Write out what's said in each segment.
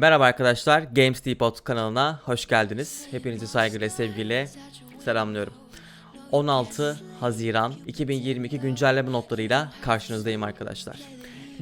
Merhaba arkadaşlar, Games Depot kanalına hoş geldiniz. Hepinizi saygıyla, sevgiyle selamlıyorum. 16 Haziran 2022 güncelleme notlarıyla karşınızdayım arkadaşlar.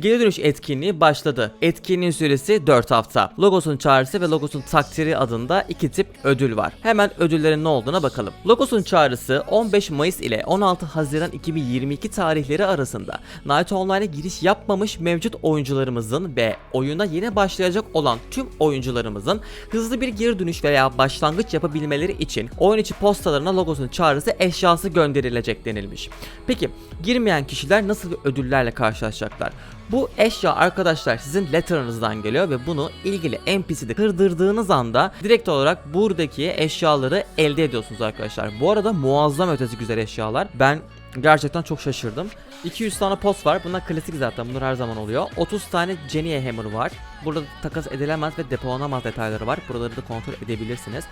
Geri dönüş etkinliği başladı. Etkinliğin süresi 4 hafta. Logosun çağrısı ve Logos'un takdiri adında iki tip ödül var. Hemen ödüllerin ne olduğuna bakalım. Logos'un çağrısı 15 Mayıs ile 16 Haziran 2022 tarihleri arasında Night Online'a giriş yapmamış mevcut oyuncularımızın ve oyuna yeni başlayacak olan tüm oyuncularımızın hızlı bir geri dönüş veya başlangıç yapabilmeleri için oyun içi postalarına Logos'un çağrısı eşyası gönderilecek denilmiş. Peki girmeyen kişiler nasıl ödüllerle karşılaşacaklar? Bu eşya arkadaşlar sizin letter'ınızdan geliyor ve bunu ilgili NPC'de kırdırdığınız anda direkt olarak buradaki eşyaları elde ediyorsunuz arkadaşlar. Bu arada muazzam ötesi güzel eşyalar. Ben gerçekten çok şaşırdım. 200 tane post var. Bunlar klasik zaten. Bunlar her zaman oluyor. 30 tane Genie Hammer var. Burada takas edilemez ve depolanamaz detayları var. Buraları da kontrol edebilirsiniz.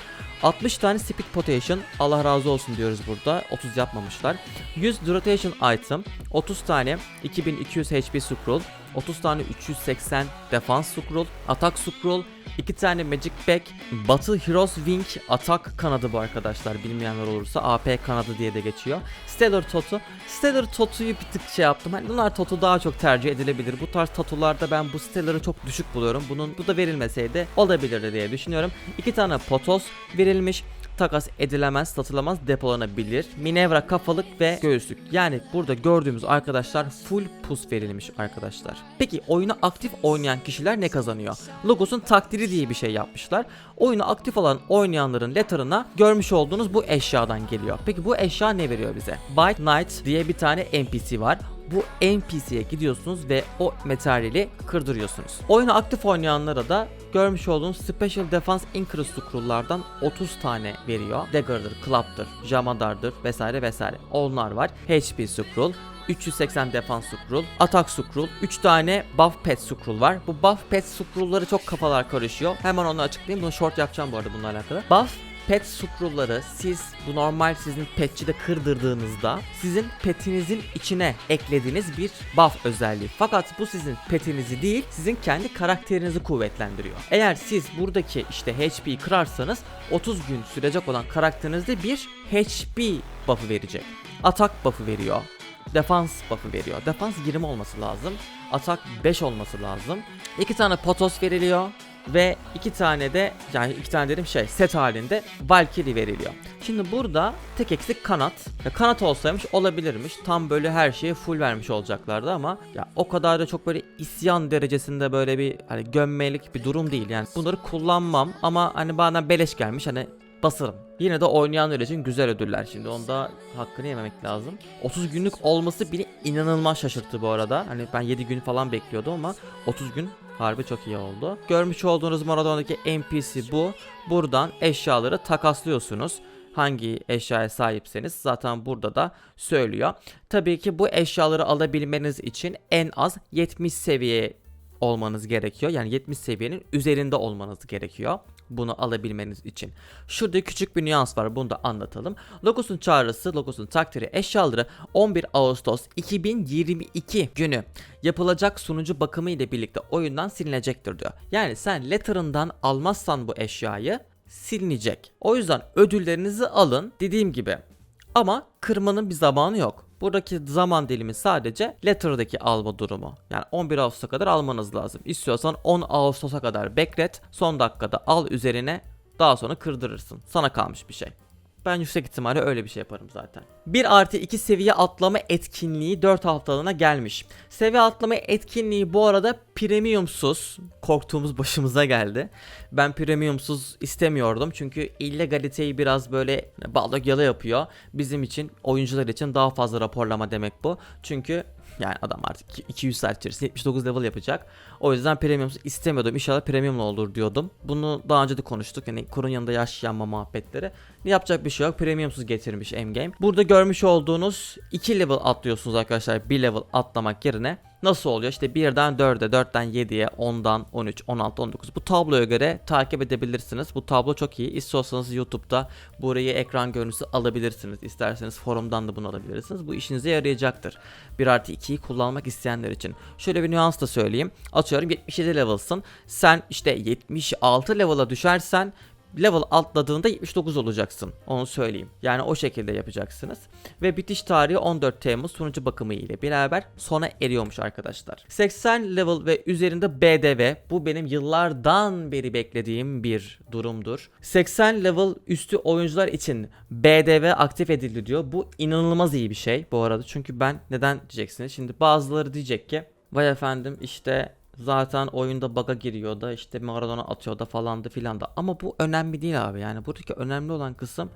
60 tane Speed Potation. Allah razı olsun diyoruz burada. 30 yapmamışlar. 100 Rotation Item. 30 tane 2200 HP Scroll. 30 tane 380 Defense Scroll. Attack Scroll. 2 tane Magic Bag. Battle Heroes Wing atak kanadı bu arkadaşlar. Bilmeyenler olursa AP kanadı diye de geçiyor. Stellar Totu. Stellar Totu'yu bir tık şey yaptım. Hani bunlar Totu daha çok tercih edilebilir. Bu tarz Totu'larda ben bu Stellar'ı çok düşük buluyorum. Bunun bu da verilmeseydi olabilirdi diye düşünüyorum. İki tane Potos verilmiş takas edilemez, satılamaz, depolanabilir. Minevra kafalık ve göğüslük. Yani burada gördüğümüz arkadaşlar full pus verilmiş arkadaşlar. Peki oyunu aktif oynayan kişiler ne kazanıyor? Logos'un takdiri diye bir şey yapmışlar. Oyunu aktif olan oynayanların letter'ına görmüş olduğunuz bu eşyadan geliyor. Peki bu eşya ne veriyor bize? Bite Knight diye bir tane NPC var bu NPC'ye gidiyorsunuz ve o materyali kırdırıyorsunuz. Oyunu aktif oynayanlara da görmüş olduğunuz Special Defense Increase scroll'lardan 30 tane veriyor. Dagger'dır, Club'dır, Jamadar'dır vesaire vesaire. Onlar var. HP scroll, 380 defans scroll, atak scroll, 3 tane buff pet scroll var. Bu buff pet scroll'ları çok kafalar karışıyor. Hemen onu açıklayayım. Bunu short yapacağım bu arada bununla alakalı. Buff pet scroll'ları siz bu normal sizin petçide kırdırdığınızda sizin petinizin içine eklediğiniz bir buff özelliği. Fakat bu sizin petinizi değil sizin kendi karakterinizi kuvvetlendiriyor. Eğer siz buradaki işte HP'yi kırarsanız 30 gün sürecek olan karakterinizde bir HP buff'ı verecek. Atak buff'ı veriyor. Defans buff'ı veriyor. Defans 20 olması lazım. Atak 5 olması lazım. 2 tane potos veriliyor ve iki tane de yani iki tane dedim şey set halinde Valkyrie veriliyor. Şimdi burada tek eksik kanat. Ya kanat olsaymış olabilirmiş. Tam böyle her şeyi full vermiş olacaklardı ama ya o kadar da çok böyle isyan derecesinde böyle bir hani gömmelik bir durum değil. Yani bunları kullanmam ama hani bana beleş gelmiş hani basarım. Yine de oynayanlar için güzel ödüller şimdi onda hakkını yememek lazım. 30 günlük olması beni inanılmaz şaşırttı bu arada. Hani ben 7 gün falan bekliyordum ama 30 gün Harbi çok iyi oldu. Görmüş olduğunuz Maradona'daki NPC bu. Buradan eşyaları takaslıyorsunuz. Hangi eşyaya sahipseniz zaten burada da söylüyor. Tabii ki bu eşyaları alabilmeniz için en az 70 seviye olmanız gerekiyor. Yani 70 seviyenin üzerinde olmanız gerekiyor bunu alabilmeniz için. Şurada küçük bir nüans var bunu da anlatalım. Logos'un çağrısı, Logos'un takdiri eşyaları 11 Ağustos 2022 günü yapılacak sunucu bakımı ile birlikte oyundan silinecektir diyor. Yani sen letter'ından almazsan bu eşyayı silinecek. O yüzden ödüllerinizi alın dediğim gibi. Ama kırmanın bir zamanı yok. Buradaki zaman dilimi sadece letter'daki alma durumu. Yani 11 Ağustos'a kadar almanız lazım. İstiyorsan 10 Ağustos'a kadar beklet. Son dakikada al üzerine daha sonra kırdırırsın. Sana kalmış bir şey. Ben yüksek ihtimalle öyle bir şey yaparım zaten. 1 artı 2 seviye atlama etkinliği 4 haftalığına gelmiş. Seviye atlama etkinliği bu arada premiumsuz. Korktuğumuz başımıza geldi. Ben premiumsuz istemiyordum çünkü illegaliteyi biraz böyle baldak yala yapıyor. Bizim için oyuncular için daha fazla raporlama demek bu. Çünkü yani adam artık 200 saat içerisinde 79 level yapacak. O yüzden premium istemiyordum. İnşallah premiumla olur diyordum. Bunu daha önce de konuştuk. Yani kurun yanında yaş yanma muhabbetleri. Yapacak bir şey yok. Premiumsuz getirmiş Endgame. Burada görmüş olduğunuz 2 level atlıyorsunuz arkadaşlar. 1 level atlamak yerine Nasıl oluyor? İşte 1'den 4'e, 4'ten 7'ye, 10'dan 13, 16, 19. Bu tabloya göre takip edebilirsiniz. Bu tablo çok iyi. İstiyorsanız YouTube'da burayı ekran görüntüsü alabilirsiniz. İsterseniz forumdan da bunu alabilirsiniz. Bu işinize yarayacaktır. 1 artı 2'yi kullanmak isteyenler için. Şöyle bir nüans da söyleyeyim. Atıyorum 77 level'sın. Sen işte 76 level'a düşersen level atladığında 79 olacaksın. Onu söyleyeyim. Yani o şekilde yapacaksınız. Ve bitiş tarihi 14 Temmuz sunucu bakımı ile beraber sona eriyormuş arkadaşlar. 80 level ve üzerinde BDV. Bu benim yıllardan beri beklediğim bir durumdur. 80 level üstü oyuncular için BDV aktif edildi diyor. Bu inanılmaz iyi bir şey bu arada. Çünkü ben neden diyeceksiniz. Şimdi bazıları diyecek ki vay efendim işte zaten oyunda bug'a giriyor da işte Maradona atıyor da falan da filan da. Ama bu önemli değil abi. Yani buradaki önemli olan kısım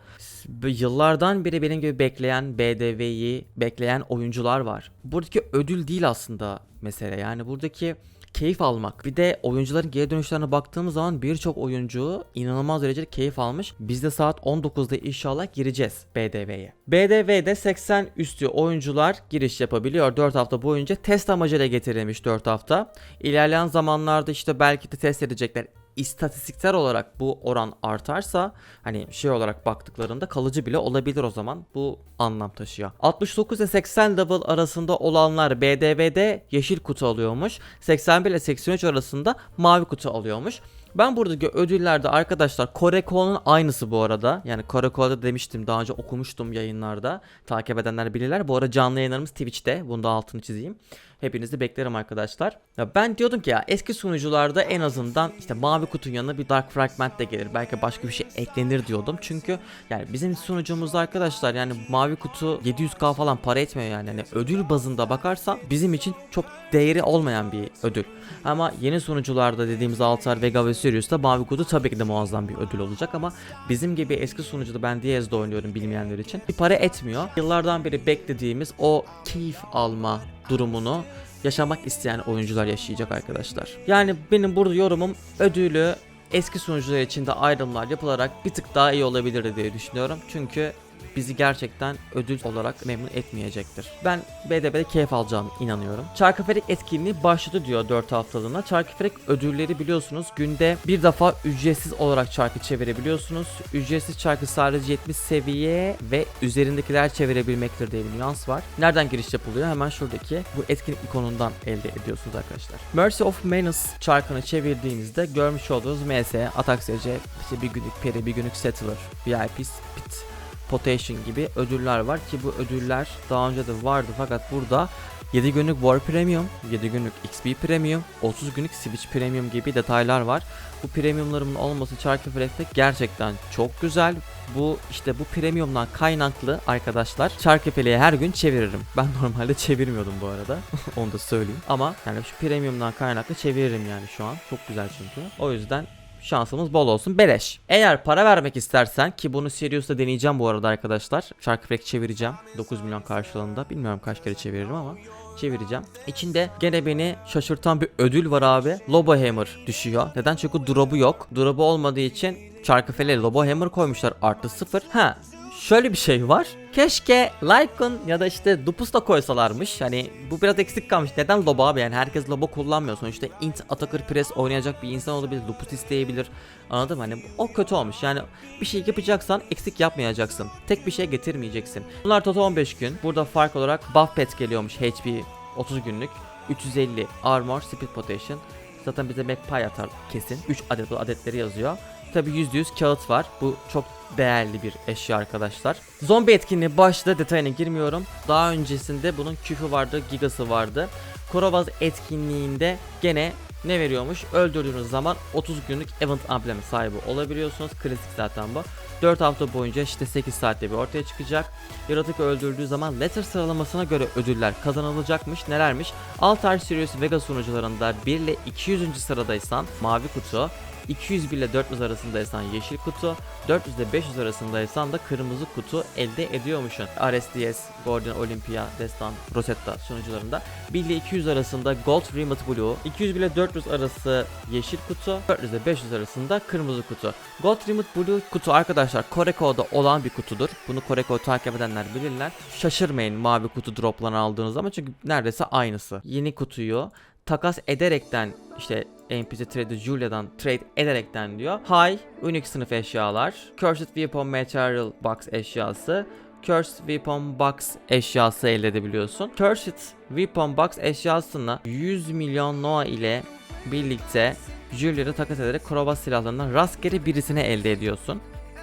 yıllardan beri benim gibi bekleyen BDV'yi bekleyen oyuncular var. Buradaki ödül değil aslında mesele. Yani buradaki keyif almak. Bir de oyuncuların geri dönüşlerine baktığımız zaman birçok oyuncu inanılmaz derecede keyif almış. Biz de saat 19'da inşallah gireceğiz BDV'ye. BDV'de 80 üstü oyuncular giriş yapabiliyor 4 hafta boyunca. Test amacıyla getirilmiş 4 hafta. İlerleyen zamanlarda işte belki de test edecekler istatistiksel olarak bu oran artarsa hani şey olarak baktıklarında kalıcı bile olabilir o zaman bu anlam taşıyor. 69 ile 80 level arasında olanlar BDV'de yeşil kutu alıyormuş. 81 ile 83 arasında mavi kutu alıyormuş. Ben buradaki ödüllerde arkadaşlar Koreko'nun aynısı bu arada. Yani Koreko'da demiştim daha önce okumuştum yayınlarda. Takip edenler bilirler. Bu arada canlı yayınlarımız Twitch'te. Bunu da altını çizeyim. Hepinizi beklerim arkadaşlar. Ya ben diyordum ki ya eski sunucularda en azından işte mavi kutunun yanına bir Dark Fragment de gelir. Belki başka bir şey eklenir diyordum. Çünkü yani bizim sunucumuzda arkadaşlar yani mavi kutu 700k falan para etmiyor yani. yani ödül bazında bakarsan bizim için çok değeri olmayan bir ödül. Ama yeni sunucularda dediğimiz Altar, Vega ve Sirius'ta mavi kutu tabii ki de muazzam bir ödül olacak ama bizim gibi eski sunucuda ben Diaz'da oynuyorum bilmeyenler için bir para etmiyor. Yıllardan beri beklediğimiz o keyif alma durumunu yaşamak isteyen oyuncular yaşayacak arkadaşlar. Yani benim burada yorumum ödülü eski sunucular için de ayrımlar yapılarak bir tık daha iyi olabilir diye düşünüyorum. Çünkü bizi gerçekten ödül olarak memnun etmeyecektir. Ben BDB'de keyif alacağım inanıyorum. Çarkıfelek etkinliği başladı diyor 4 haftalığına. Çarkıfelek ödülleri biliyorsunuz günde bir defa ücretsiz olarak çarkı çevirebiliyorsunuz. Ücretsiz çarkı sadece 70 seviye ve üzerindekiler çevirebilmektir diye bir nüans var. Nereden giriş yapılıyor? Hemen şuradaki bu etkinlik ikonundan elde ediyorsunuz arkadaşlar. Mercy of Menace çarkını çevirdiğinizde görmüş olduğunuz MS, Atak SC, işte bir günlük peri, bir günlük settler, VIP, spit, Potation gibi ödüller var ki bu ödüller daha önce de vardı fakat burada 7 günlük War Premium, 7 günlük XP Premium, 30 günlük Switch Premium gibi detaylar var. Bu premiumlarımın olması Charter Flex'te gerçekten çok güzel. Bu işte bu premiumdan kaynaklı arkadaşlar Charkefele'ye her gün çeviririm. Ben normalde çevirmiyordum bu arada. Onu da söyleyeyim. Ama yani şu premiumdan kaynaklı çeviririm yani şu an. Çok güzel çünkü. O yüzden şansımız bol olsun beleş. Eğer para vermek istersen ki bunu Sirius'ta deneyeceğim bu arada arkadaşlar. Shark çevireceğim 9 milyon karşılığında. Bilmiyorum kaç kere çeviririm ama çevireceğim. İçinde gene beni şaşırtan bir ödül var abi. Lobo Hammer düşüyor. Neden? Çünkü drop'u yok. Drop'u olmadığı için Çarkıfel'e Lobo Hammer koymuşlar artı sıfır. Ha şöyle bir şey var. Keşke Lycan ya da işte Lupus da koysalarmış. Hani bu biraz eksik kalmış. Neden Lobo abi? Yani herkes Lobo kullanmıyor. Sonuçta int Atakır Press oynayacak bir insan olabilir. Lupus isteyebilir. Anladın mı? Hani o kötü olmuş. Yani bir şey yapacaksan eksik yapmayacaksın. Tek bir şey getirmeyeceksin. Bunlar total 15 gün. Burada fark olarak buff pet geliyormuş. HP 30 günlük. 350 armor, speed potation. Zaten bize Magpie atar kesin. 3 adet adetleri yazıyor. Tabi %100 kağıt var. Bu çok değerli bir eşya arkadaşlar. Zombi etkinliği başladı. Detayına girmiyorum. Daha öncesinde bunun küfü vardı, gigası vardı. Korovaz etkinliğinde gene ne veriyormuş? Öldürdüğünüz zaman 30 günlük event amblemi sahibi olabiliyorsunuz. Klasik zaten bu. 4 hafta boyunca işte 8 saatte bir ortaya çıkacak. Yaratık öldürdüğü zaman letter sıralamasına göre ödüller kazanılacakmış. Nelermiş? Altar Sirius Vega sunucularında 1 ile 200. sıradaysan mavi kutu, 201 ile 400 arasındaysan yeşil kutu, 400 ile 500 arasındaysan da kırmızı kutu elde ediyormuşsun. RSDS, Guardian Olympia, Destan, Rosetta sunucularında. 1 ile 200 arasında Gold Rimmed Blue, 200 ile 400 arası yeşil kutu, 400 ile 500 arasında kırmızı kutu. Gold Rimmed Blue kutu arkadaşlar Koreko'da olan bir kutudur. Bunu Koreko'yu takip edenler bilirler. Şaşırmayın mavi kutu droplarını aldığınız zaman çünkü neredeyse aynısı. Yeni kutuyu takas ederekten işte NPC Trader Julia'dan trade ederekten diyor. High, Unique sınıf eşyalar, Cursed Weapon Material Box eşyası, Cursed Weapon Box eşyası elde edebiliyorsun. Cursed Weapon Box eşyasını 100 milyon Noah ile birlikte Julia'da takas ederek Krova silahlarından rastgele birisini elde ediyorsun.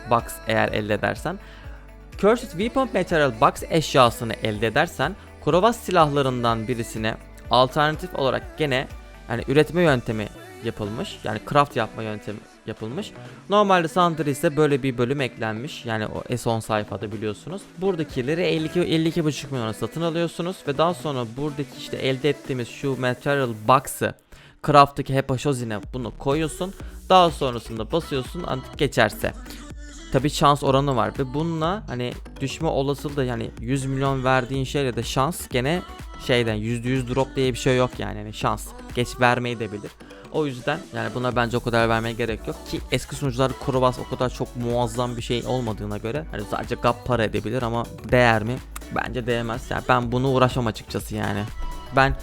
Box eğer elde edersen. Cursed Weapon Material Box eşyasını elde edersen Krova silahlarından birisine alternatif olarak gene yani üretme yöntemi yapılmış. Yani craft yapma yöntemi yapılmış. Normalde Sandra ise böyle bir bölüm eklenmiş. Yani o S10 sayfada biliyorsunuz. Buradakileri 52 52,5 milyona satın alıyorsunuz ve daha sonra buradaki işte elde ettiğimiz şu material box'ı craft'taki Hepashozine bunu koyuyorsun. Daha sonrasında basıyorsun artık geçerse. Tabi şans oranı var ve bununla hani düşme olasılığı da yani 100 milyon verdiğin şeyle de şans gene şeyden %100 drop diye bir şey yok yani. yani şans geç vermeyi de bilir. O yüzden yani buna bence o kadar vermeye gerek yok ki eski sunucular Kurobas o kadar çok muazzam bir şey olmadığına göre hani sadece gap para edebilir ama değer mi? Bence değmez. Yani ben bunu uğraşmam açıkçası yani. Ben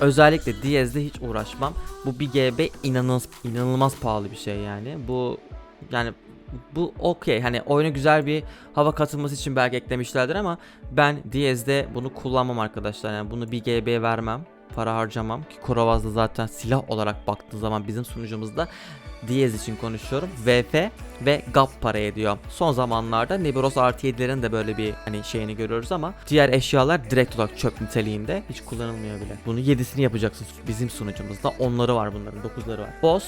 özellikle Diyez'de hiç uğraşmam. Bu bir GB inanılmaz inanılmaz pahalı bir şey yani. Bu yani bu okey hani oyuna güzel bir hava katılması için belki eklemişlerdir ama ben Diyez'de bunu kullanmam arkadaşlar yani bunu bir GB vermem para harcamam ki Korovaz'da zaten silah olarak baktığı zaman bizim sunucumuzda Diyez için konuşuyorum. VF ve GAP para ediyor. Son zamanlarda Nebiros artı 7'lerin de böyle bir hani şeyini görüyoruz ama diğer eşyalar direkt olarak çöp niteliğinde hiç kullanılmıyor bile. Bunu 7'sini yapacaksın bizim sunucumuzda. Onları var bunların 9'ları var. Boss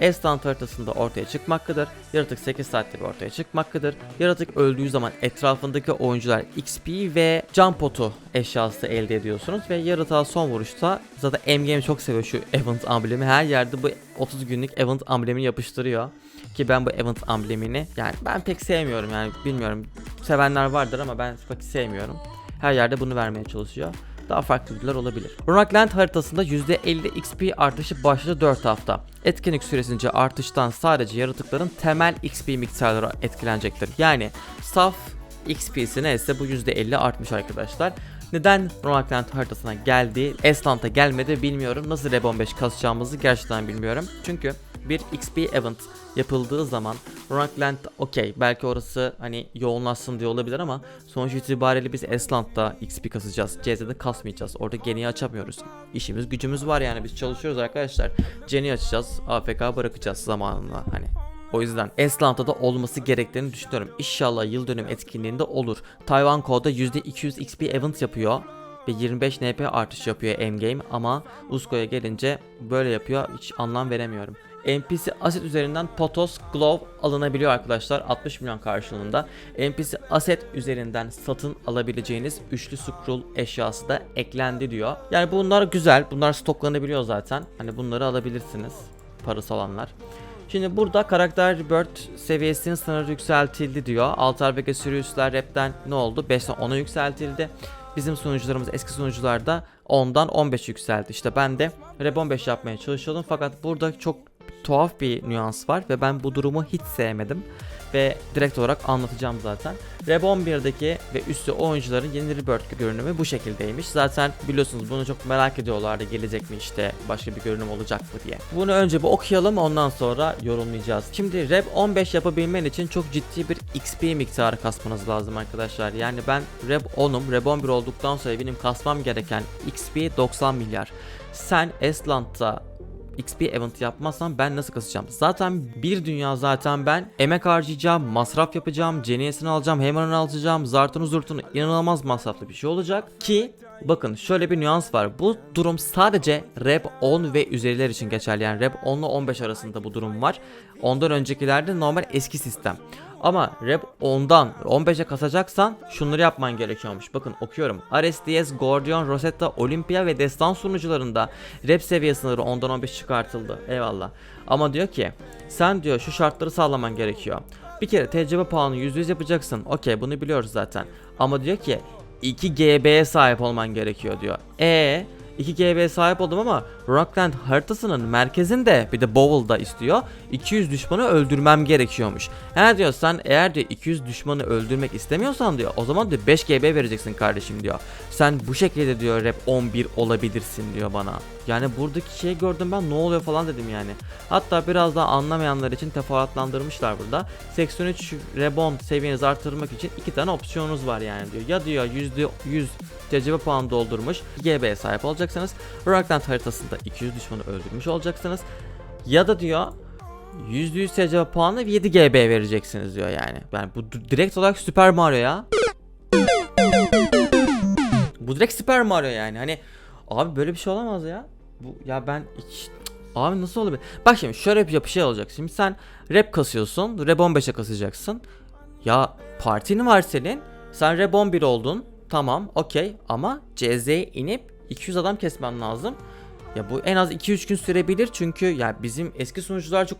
Estant haritasında ortaya çıkmaktadır. Yaratık 8 saatte bir ortaya çıkmaktadır. Yaratık öldüğü zaman etrafındaki oyuncular XP ve can potu eşyası elde ediyorsunuz ve yaratığa son vuruşta zaten M-Game çok seviyor şu event amblemi. Her yerde bu 30 günlük event amblemini yapıştırıyor. Ki ben bu event amblemini yani ben pek sevmiyorum yani bilmiyorum. Sevenler vardır ama ben pek sevmiyorum. Her yerde bunu vermeye çalışıyor daha farklı ödüller olabilir. Runagland haritasında %50 XP artışı başladı 4 hafta. Etkinlik süresince artıştan sadece yaratıkların temel XP miktarları etkilenecektir. Yani saf XP'si neyse bu %50 artmış arkadaşlar. Neden Runagland haritasına geldi, Esland'a gelmedi bilmiyorum. Nasıl Reb 15 kasacağımızı gerçekten bilmiyorum. Çünkü bir XP event yapıldığı zaman Rockland okey belki orası hani yoğunlaşsın diye olabilir ama sonuç itibariyle biz Esland'da XP kasacağız. CZ'de kasmayacağız. Orada geniyi açamıyoruz. İşimiz gücümüz var yani biz çalışıyoruz arkadaşlar. Geni açacağız. AFK bırakacağız zamanında hani. O yüzden Esland'da da olması gerektiğini düşünüyorum. İnşallah yıl dönüm etkinliğinde olur. Tayvan Code'da %200 XP event yapıyor ve 25 NP artış yapıyor M-Game ama Usko'ya gelince böyle yapıyor hiç anlam veremiyorum. NPC Asset üzerinden Potos Glove alınabiliyor arkadaşlar 60 milyon karşılığında. NPC Asset üzerinden satın alabileceğiniz üçlü scroll eşyası da eklendi diyor. Yani bunlar güzel. Bunlar stoklanabiliyor zaten. Hani bunları alabilirsiniz. Parası olanlar. Şimdi burada karakter Rebirth seviyesinin sınırı yükseltildi diyor. Altar Vega Sirius'lar rapten ne oldu? 5'ten 10'a yükseltildi. Bizim sunucularımız eski sunucularda 10'dan 15 yükseldi. İşte ben de Reb 15 yapmaya çalışıyordum fakat burada çok tuhaf bir nüans var ve ben bu durumu hiç sevmedim ve direkt olarak anlatacağım zaten. Reb 11'deki ve üstü oyuncuların yeni Rebirth görünümü bu şekildeymiş. Zaten biliyorsunuz bunu çok merak ediyorlardı gelecek mi işte başka bir görünüm olacak mı diye. Bunu önce bir okuyalım ondan sonra yorumlayacağız. Şimdi Reb 15 yapabilmen için çok ciddi bir XP miktarı kasmanız lazım arkadaşlar. Yani ben Reb 10'um. Reb 11 olduktan sonra benim kasmam gereken XP 90 milyar. Sen Esland'da XP event yapmazsam ben nasıl kasacağım? Zaten bir dünya zaten ben emek harcayacağım, masraf yapacağım, Genius'ını alacağım, Hammer'ını alacağım, Zartunu Zurtunu inanılmaz masraflı bir şey olacak ki bakın şöyle bir nüans var. Bu durum sadece Rep 10 ve üzeriler için geçerli. Yani Rep 10 ile 15 arasında bu durum var. Ondan öncekilerde normal eski sistem. Ama rep 10'dan 15'e kasacaksan şunları yapman gerekiyormuş. Bakın okuyorum. Ares DS, Gordion, Rosetta, Olympia ve Destan sunucularında rep seviye sınırı 10'dan 15 çıkartıldı. Eyvallah. Ama diyor ki sen diyor şu şartları sağlaman gerekiyor. Bir kere tecrübe puanı %100 yapacaksın. Okey bunu biliyoruz zaten. Ama diyor ki 2 GB'ye sahip olman gerekiyor diyor. E 2 GB sahip oldum ama Rockland haritasının merkezinde bir de Bowl'da istiyor. 200 düşmanı öldürmem gerekiyormuş. He diyor sen eğer de 200 düşmanı öldürmek istemiyorsan diyor o zaman diyor 5 GB vereceksin kardeşim diyor. Sen bu şekilde diyor rap 11 olabilirsin diyor bana. Yani buradaki şeyi gördüm ben ne oluyor falan dedim yani. Hatta biraz daha anlamayanlar için teferruatlandırmışlar burada. 83 Rebon seviyenizi artırmak için iki tane opsiyonunuz var yani diyor. Ya diyor %100 tecrübe puanı doldurmuş GB'ye sahip olacaksınız. Rockland haritasında 200 düşmanı öldürmüş olacaksınız. Ya da diyor %100 tecrübe puanı ve 7 GB vereceksiniz diyor yani. Yani bu direkt olarak Super Mario ya. Bu direkt Super Mario yani. Hani abi böyle bir şey olamaz ya. Bu ya ben hiç Abi nasıl olabilir? Bak şimdi şöyle bir şey olacak. Şimdi sen rap kasıyorsun. Rap 15'e kasacaksın. Ya partin var senin. Sen rap 11 oldun. Tamam okey ama CZ'ye inip 200 adam kesmen lazım. Ya bu en az 2-3 gün sürebilir çünkü ya bizim eski sunucular çok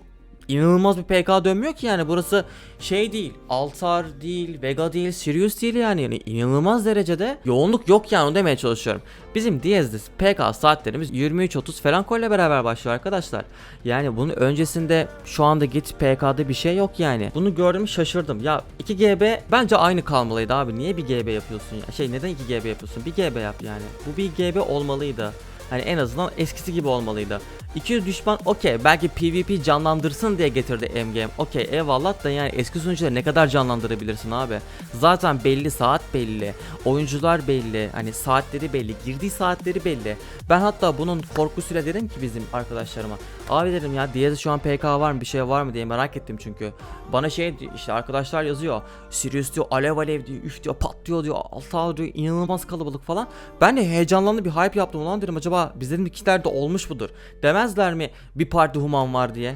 inanılmaz bir PK dönmüyor ki yani burası şey değil Altar değil Vega değil Sirius değil yani, yani inanılmaz derecede yoğunluk yok yani onu demeye çalışıyorum. Bizim Diaz'de PK saatlerimiz 23.30 Franco ile beraber başlıyor arkadaşlar. Yani bunun öncesinde şu anda git PK'da bir şey yok yani. Bunu gördüm şaşırdım. Ya 2 GB bence aynı kalmalıydı abi. Niye bir GB yapıyorsun ya? Şey neden 2 GB yapıyorsun? 1 GB yap yani. Bu 1 GB olmalıydı. Hani en azından eskisi gibi olmalıydı. 200 düşman okey belki PvP canlandırsın diye getirdi MGM. Okey eyvallah da yani eski sunucuları ne kadar canlandırabilirsin abi. Zaten belli saat belli. Oyuncular belli. Hani saatleri belli. Girdiği saatleri belli. Ben hatta bunun korkusuyla dedim ki bizim arkadaşlarıma. Abi dedim ya Diaz'de şu an PK var mı bir şey var mı diye merak ettim çünkü. Bana şey işte arkadaşlar yazıyor. Sirius diyor alev alev diyor üf diyor patlıyor diyor alta diyor inanılmaz kalabalık falan. Ben de heyecanlandım bir hype yaptım ulan dedim acaba bizlerin ikilerde olmuş mudur? Demezler mi bir parti human var diye?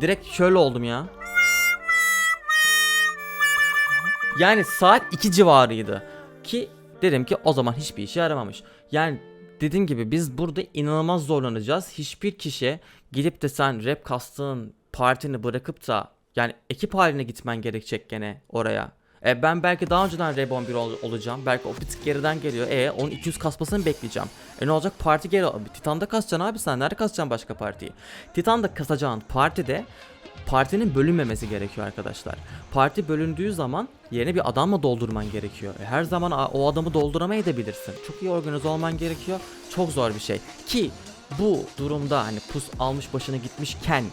Direkt şöyle oldum ya. Yani saat 2 civarıydı. Ki dedim ki o zaman hiçbir işe yaramamış. Yani dediğim gibi biz burada inanılmaz zorlanacağız. Hiçbir kişi gidip de sen rap kastığın partini bırakıp da yani ekip haline gitmen gerekecek gene oraya. E ben belki daha önceden rap 11 ol- olacağım. Belki o bir tık geriden geliyor. E onun 200 kasmasını bekleyeceğim. E ne olacak? Parti geri... Titan'da kasacaksın abi sen. Nerede kasacaksın başka partiyi? Titan'da kasacağın partide partinin bölünmemesi gerekiyor arkadaşlar. Parti bölündüğü zaman yerine bir adamla doldurman gerekiyor. E, her zaman o adamı dolduramayabilirsin. Çok iyi organize olman gerekiyor. Çok zor bir şey. Ki bu durumda hani pus almış başına gitmişken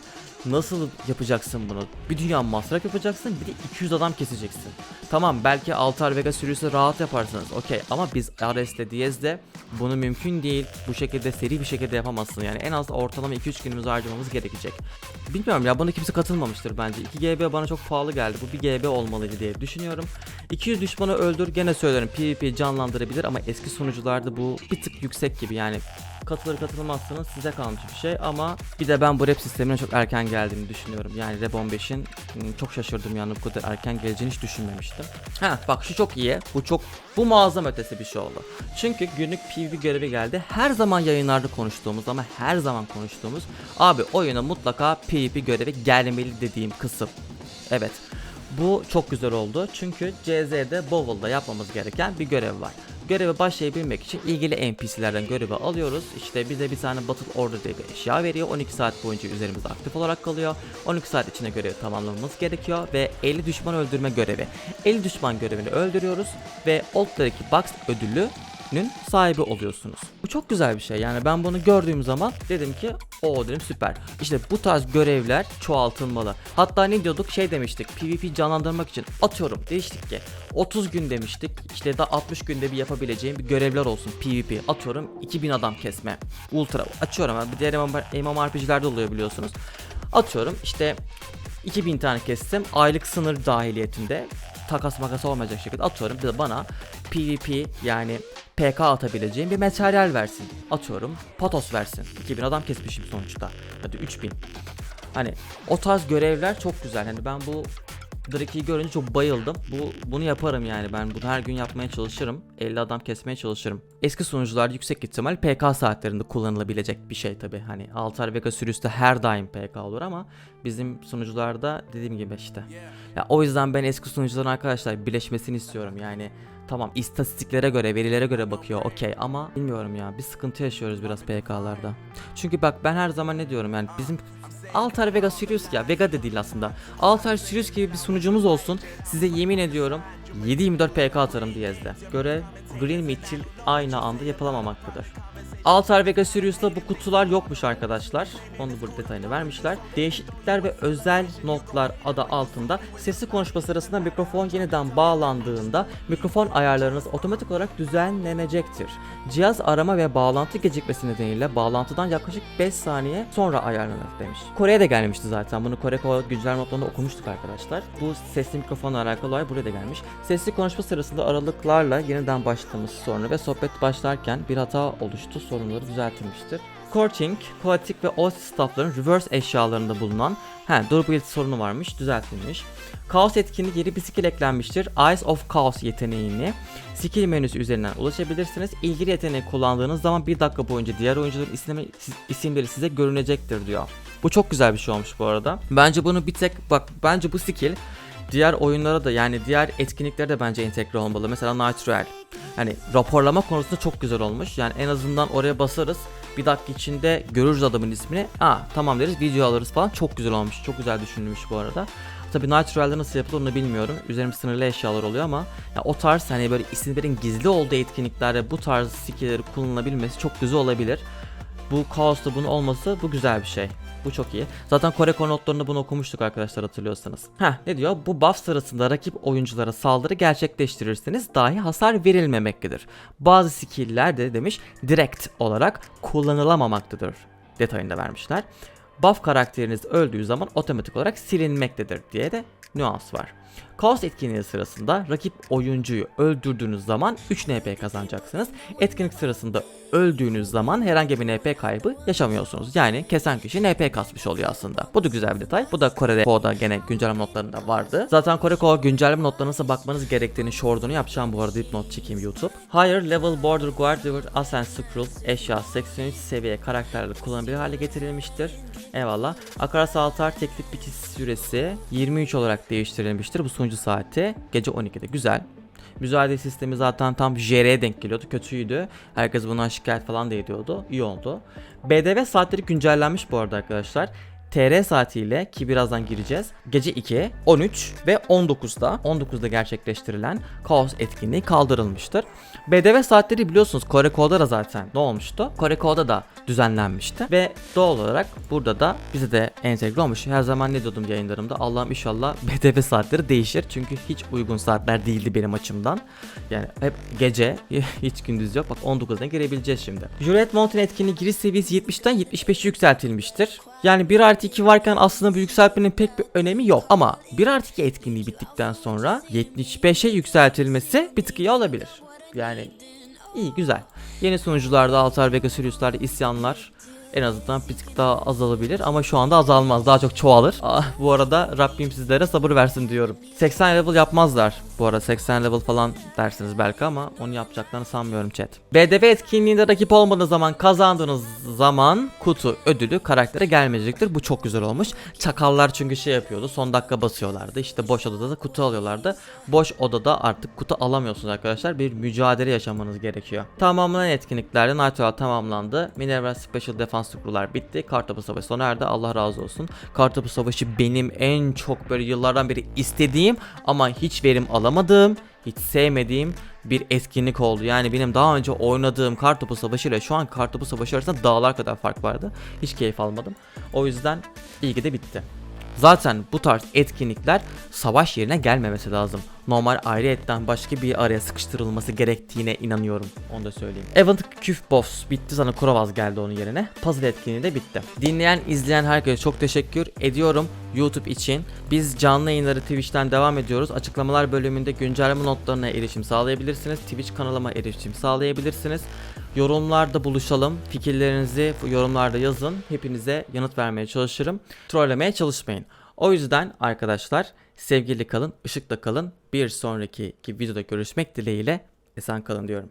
nasıl yapacaksın bunu? Bir dünya masraf yapacaksın bir de 200 adam keseceksin. Tamam belki Altar Vega sürüsü rahat yaparsınız okey ama biz Ares'te Diez'de bunu mümkün değil. Bu şekilde seri bir şekilde yapamazsın yani en az ortalama 2-3 günümüzü harcamamız gerekecek. Bilmiyorum ya buna kimse katılmamıştır bence. 2 GB bana çok pahalı geldi. Bu 1 GB olmalıydı diye düşünüyorum. 200 düşmanı öldür gene söylerim PvP canlandırabilir ama eski sunucularda bu bir tık yüksek gibi yani katılır katılmazsanız size kalmış bir şey ama bir de ben bu rap sistemine çok erken geldiğini düşünüyorum. Yani rap 15'in hmm, çok şaşırdım yani bu kadar erken geleceğini hiç düşünmemiştim. Ha bak şu çok iyi. Bu çok bu muazzam ötesi bir şey oldu. Çünkü günlük PvP görevi geldi. Her zaman yayınlarda konuştuğumuz ama her zaman konuştuğumuz abi oyuna mutlaka PvP görevi gelmeli dediğim kısım. Evet. Bu çok güzel oldu çünkü CZ'de Bowl'da yapmamız gereken bir görev var. Göreve başlayabilmek için ilgili NPC'lerden görevi alıyoruz. İşte bize bir tane Battle Order diye bir eşya veriyor. 12 saat boyunca üzerimizde aktif olarak kalıyor. 12 saat içinde görevi tamamlamamız gerekiyor ve 50 düşman öldürme görevi. 50 düşman görevini öldürüyoruz ve Old'daki Box ödülünün sahibi oluyorsunuz. Bu çok güzel bir şey. Yani ben bunu gördüğüm zaman dedim ki o dedim süper. İşte bu tarz görevler çoğaltılmalı. Hatta ne diyorduk? Şey demiştik PvP canlandırmak için atıyorum. Demiştik ki 30 gün demiştik. İşte da 60 günde bir yapabileceğim bir görevler olsun PvP atıyorum 2000 adam kesme. Ultra. Açıyorum bir diğer MMORPG'lerde oluyor biliyorsunuz. Atıyorum işte 2000 tane kessem aylık sınır dahiliyetinde takas makas olmayacak şekilde atıyorum. Bir de bana PvP yani PK atabileceğim bir materyal versin. Atıyorum patos versin. 2000 adam kesmişim sonuçta. Hadi 3000. Hani o tarz görevler çok güzel. Hani ben bu Drake'i görünce çok bayıldım. Bu bunu yaparım yani ben bunu her gün yapmaya çalışırım. 50 adam kesmeye çalışırım. Eski sunucularda yüksek ihtimal PK saatlerinde kullanılabilecek bir şey tabi. Hani Altar Vega sürüsü de her daim PK olur ama bizim sunucularda dediğim gibi işte. Ya o yüzden ben eski sunucuların arkadaşlar birleşmesini istiyorum. Yani tamam istatistiklere göre, verilere göre bakıyor okey ama bilmiyorum ya bir sıkıntı yaşıyoruz biraz PK'larda. Çünkü bak ben her zaman ne diyorum yani bizim Altar Vega Sirius ya Vega da değil aslında. Altar Sirius gibi bir sunucumuz olsun. Size yemin ediyorum 7-24 PK atarım Diyez'de. Görev Green Metal aynı anda yapılamamaktadır. Altar Vega Sirius'ta bu kutular yokmuş arkadaşlar. Onu burada detayını vermişler. Değişiklikler ve özel notlar adı altında sesli konuşma sırasında mikrofon yeniden bağlandığında mikrofon ayarlarınız otomatik olarak düzenlenecektir. Cihaz arama ve bağlantı gecikmesi nedeniyle bağlantıdan yaklaşık 5 saniye sonra ayarlanır demiş. Kore'ye de gelmişti zaten. Bunu Kore Kod güncel notlarında okumuştuk arkadaşlar. Bu sesli mikrofonla alakalı olay buraya da gelmiş. Sesli konuşma sırasında aralıklarla yeniden başlaması sorunu ve sohbet başlarken bir hata oluştu. Sorunları düzeltilmiştir. Korting, Koatik ve Oasis staffların reverse eşyalarında bulunan he, durability sorunu varmış, düzeltilmiş. Kaos etkinliği geri bir skill eklenmiştir. Eyes of Chaos yeteneğini skill menüsü üzerinden ulaşabilirsiniz. İlgili yeteneği kullandığınız zaman bir dakika boyunca diğer oyuncuların isimleri, isimleri size görünecektir diyor. Bu çok güzel bir şey olmuş bu arada. Bence bunu bir tek bak bence bu skill diğer oyunlara da yani diğer etkinliklere de bence entegre olmalı. Mesela Night Rail. Hani raporlama konusunda çok güzel olmuş. Yani en azından oraya basarız. Bir dakika içinde görürüz adamın ismini. Aa tamam deriz video alırız falan. Çok güzel olmuş. Çok güzel düşünülmüş bu arada. Tabi Night Rail'de nasıl yapılır onu bilmiyorum. Üzerim sınırlı eşyalar oluyor ama ya o tarz hani böyle isimlerin gizli olduğu etkinliklerde bu tarz skill'leri kullanılabilmesi çok güzel olabilir. Bu kaosta bunun olması bu güzel bir şey. Bu çok iyi. Zaten Kore notlarında bunu okumuştuk arkadaşlar hatırlıyorsanız. Heh ne diyor? Bu buff sırasında rakip oyunculara saldırı gerçekleştirirseniz dahi hasar verilmemektedir. Bazı skill'ler de demiş direkt olarak kullanılamamaktadır. Detayını da vermişler. Buff karakteriniz öldüğü zaman otomatik olarak silinmektedir diye de nüans var. Kaos etkinliği sırasında rakip oyuncuyu öldürdüğünüz zaman 3 NP kazanacaksınız. Etkinlik sırasında öldüğünüz zaman herhangi bir NP kaybı yaşamıyorsunuz. Yani kesen kişi NP kasmış oluyor aslında. Bu da güzel bir detay. Bu da Kore'de Ko'da gene güncelleme notlarında vardı. Zaten Kore Ko güncelleme notlarına bakmanız gerektiğini short'unu yapacağım bu arada dipnot çekeyim YouTube. Higher Level Border Guard Ascent Scroll eşya 83 seviye karakterleri kullanabilir hale getirilmiştir. Eyvallah. Akaras Altar teklif bitiş süresi 23 olarak değiştirilmiştir. Bu sunucu saati gece 12'de. Güzel. Müzayede sistemi zaten tam JR'ye denk geliyordu. Kötüydü. Herkes bundan şikayet falan da ediyordu. İyi oldu. BDV saatleri güncellenmiş bu arada arkadaşlar. TR saatiyle ki birazdan gireceğiz. Gece 2, 13 ve 19'da 19'da gerçekleştirilen Kaos etkinliği kaldırılmıştır. BDV saatleri biliyorsunuz Kore Ko'da da zaten ne olmuştu? Kore Ko'da da düzenlenmişti ve doğal olarak burada da bize de entegre olmuş. Her zaman ne diyordum yayınlarımda Allah'ım inşallah BDV saatleri değişir çünkü hiç uygun saatler değildi benim açımdan. Yani hep gece hiç gündüz yok. Bak 19'dan girebileceğiz şimdi. Juliet Mountain etkinliği giriş seviyesi 70'ten 75'e yükseltilmiştir. Yani 1 artı 2 varken aslında bu yükseltmenin pek bir önemi yok. Ama 1 artı 2 etkinliği bittikten sonra 75'e yükseltilmesi bir tık iyi olabilir. Yani iyi güzel. Yeni sunucularda Altar Vega Sirius'larda isyanlar en azından bir tık daha azalabilir ama şu anda azalmaz daha çok çoğalır. Ah, bu arada Rabbim sizlere sabır versin diyorum. 80 level yapmazlar bu arada 80 level falan dersiniz belki ama onu yapacaklarını sanmıyorum chat. BDV etkinliğinde rakip olmadığı zaman kazandığınız zaman kutu ödülü karaktere gelmeyecektir. Bu çok güzel olmuş. Çakallar çünkü şey yapıyordu son dakika basıyorlardı işte boş odada da kutu alıyorlardı. Boş odada artık kutu alamıyorsunuz arkadaşlar bir mücadele yaşamanız gerekiyor. Tamamlanan etkinliklerde Nitro tamamlandı. Minerva Special Defense Scroll'lar bitti. Kartopu Savaşı sona erdi. Allah razı olsun. Kartopu Savaşı benim en çok böyle yıllardan beri istediğim ama hiç verim alamadığım, hiç sevmediğim bir etkinlik oldu. Yani benim daha önce oynadığım Kartopu Savaşı ile şu an Kartopu Savaşı arasında dağlar kadar fark vardı. Hiç keyif almadım. O yüzden ilgi de bitti. Zaten bu tarz etkinlikler savaş yerine gelmemesi lazım. Normal ayrıyetten başka bir araya sıkıştırılması gerektiğine inanıyorum. Onu da söyleyeyim. Event Küf Boss bitti sana Kurovaz geldi onun yerine. Puzzle etkinliği de bitti. Dinleyen, izleyen herkese çok teşekkür ediyorum YouTube için. Biz canlı yayınları Twitch'ten devam ediyoruz. Açıklamalar bölümünde güncelleme notlarına erişim sağlayabilirsiniz. Twitch kanalıma erişim sağlayabilirsiniz. Yorumlarda buluşalım. Fikirlerinizi yorumlarda yazın. Hepinize yanıt vermeye çalışırım. Trollemeye çalışmayın. O yüzden arkadaşlar Sevgili kalın, ışıkla kalın. Bir sonraki videoda görüşmek dileğiyle esen kalın diyorum.